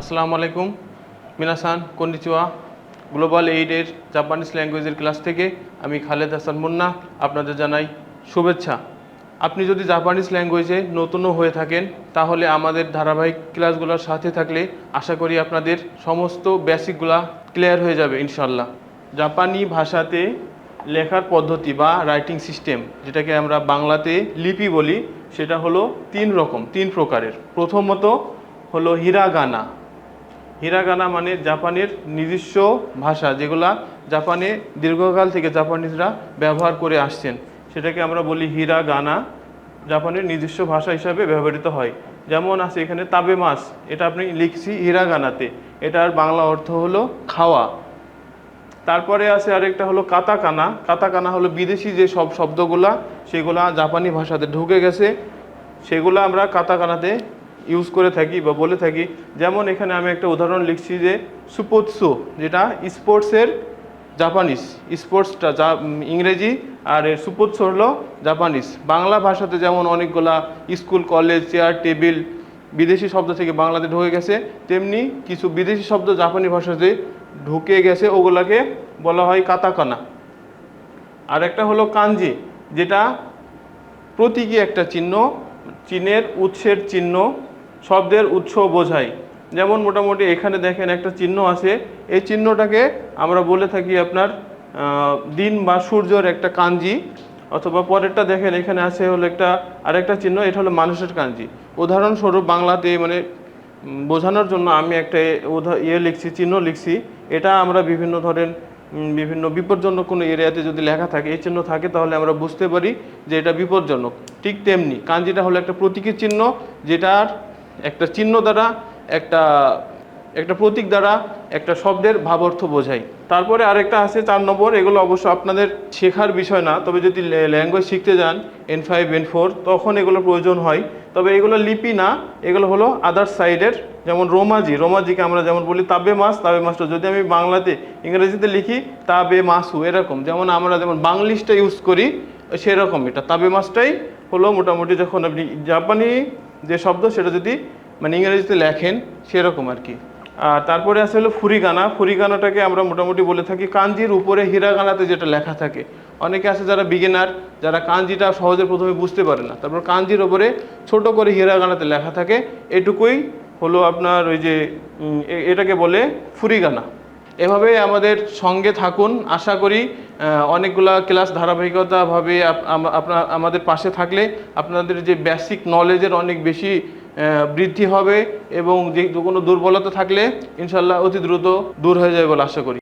আসসালামু আলাইকুম। মিনাসান কন্ডিচুয়া গ্লোবাল এইডের জাপানিজ ল্যাঙ্গুয়েজের ক্লাস থেকে আমি খালেদ হাসান মুন্না আপনাদের জানাই শুভেচ্ছা। আপনি যদি জাপানিজ ল্যাঙ্গুয়েজে নতুনও হয়ে থাকেন, তাহলে আমাদের ধারাবাহিক ক্লাসগুলোর সাথে থাকলে আশা করি আপনাদের সমস্ত বেসিকগুলা ক্লিয়ার হয়ে যাবে ইনশাল্লাহ জাপানি ভাষাতে লেখার পদ্ধতি বা রাইটিং সিস্টেম যেটাকে আমরা বাংলাতে লিপি বলি, সেটা হলো তিন রকম, তিন প্রকারের। প্রথমত হলো হিরাগানা হিরাগানা মানে জাপানের নিজস্ব ভাষা, যেগুলা জাপানে দীর্ঘকাল থেকে জাপানিজরা ব্যবহার করে আসছেন। সেটাকে আমরা বলি হিরাগানা। জাপানের নিজস্ব ভাষা হিসাবে ব্যবহৃত হয়। যেমন আছে এখানে তাবে মাছ, এটা আপনি লিখছি হিরাগানাতে। এটার বাংলা অর্থ হলো খাওয়া। তারপরে আছে আরেকটা হলো কাতাকানা। কাতাকানা হলো বিদেশি যে সব শব্দগুলা, সেগুলা জাপানি ভাষাতে ঢুকে গেছে। সেগুলো আমরা কাতাকানাতে ইউজ করে থাকি বা বলে থাকি। যেমন এখানে আমি একটা উদাহরণ লিখছি যে সুপোৎসু, যেটা স্পোর্টসের জাপানিস স্পোর্টসটা যা ইংরেজি আর এর সুপোৎসু হলো জাপানিস বাংলা ভাষাতে যেমন অনেকগুলা স্কুল, কলেজ চেয়ার টেবিল বিদেশি শব্দ থেকে বাংলাতে ঢুকে গেছে, তেমনি কিছু বিদেশি শব্দ জাপানি ভাষাতে ঢুকে গেছে, ওগুলাকে বলা হয় কাতাকানা। আর একটা হলো কাঞ্জি যেটা প্রতীকী একটা চিহ্ন, চীনের উৎসের চিহ্ন। শব্দের উৎস বোঝায়। যেমন মোটামুটি এখানে দেখেন একটা চিহ্ন আছে। এই চিহ্নটাকে আমরা বলে থাকি আপনার দিন বা সূর্যর একটা কাঞ্জি, অথবা পরেরটা দেখেন এখানে আছে হলো একটা, আরেকটা চিহ্ন, এটা হলো মানুষের কাঞ্জি। উদাহরণস্বরূপ বাংলাতে মানে বোঝানোর জন্য আমি একটা ইয়ে লিখছি, চিহ্ন লিখছি। এটা আমরা বিভিন্ন ধরেন বিভিন্ন বিপজ্জনক কোনো এরিয়াতে যদি লেখা থাকে, এই চিহ্ন থাকে, তাহলে আমরা বুঝতে পারি যে এটা বিপজ্জনক। ঠিক তেমনি কাঞ্জিটা হলো একটা প্রতীকী চিহ্ন, যেটার একটা চিহ্ন দ্বারা, একটা একটা প্রতীক দ্বারা, একটা শব্দের ভাবার্থ বোঝায়। তারপরে আরেকটা আছে চার নম্বর, এগুলো অবশ্য আপনাদের শেখার বিষয় না, তবে যদি ল্যাঙ্গুয়েজ শিখতে যান এন ফাইভ এন ফোর তখন এগুলো প্রয়োজন হয়। তবে এগুলো লিপি না, এগুলো হলো আদার সাইডের যেমন রোমাজি, রোমাজিকে আমরা যেমন বলি তাবে মাছ তাবে মাছটা যদি আমি বাংলাতে, ইংরেজিতে লিখি, তাবে মাসু, এরকম। যেমন আমরা যেমন বাংলিশটা ইউজ করি, সেরকম এটা। তাবে মাছটাই হলো মোটামুটি যখন আপনি জাপানি যে শব্দ সেটা যদি মানে ইংরেজিতে লেখেন সেরকম আর কি। আর তারপরে আছে হলো ফুরিগানা। ফুরিগানাটাকে আমরা মোটামুটি বলে থাকি কাঞ্জির উপরে হিরাগানাতে যেটা লেখা থাকে। অনেকে আছে যারা বিগিনার যারা কাঞ্জিটা সহজে প্রথমে বুঝতে পারে না। তারপর কাঞ্জির উপরে ছোট করে হিরাগানাতে লেখা থাকে। এটুকুই হলো আপনার ওই যে এটাকে বলে ফুরিগানা। এভাবে আমাদের সঙ্গে থাকুন। আশা করি অনেকগুলা ক্লাস ধারাবাহিকতাভাবে আপনার আমাদের পাশে থাকলে আপনাদের যে বেসিক নলেজের অনেক বেশি বৃদ্ধি হবে এবং যে কোনো দুর্বলতা থাকলে ইনশাল্লাহ অতি দ্রুত দূর হয়ে যাবে বলে আশা করি।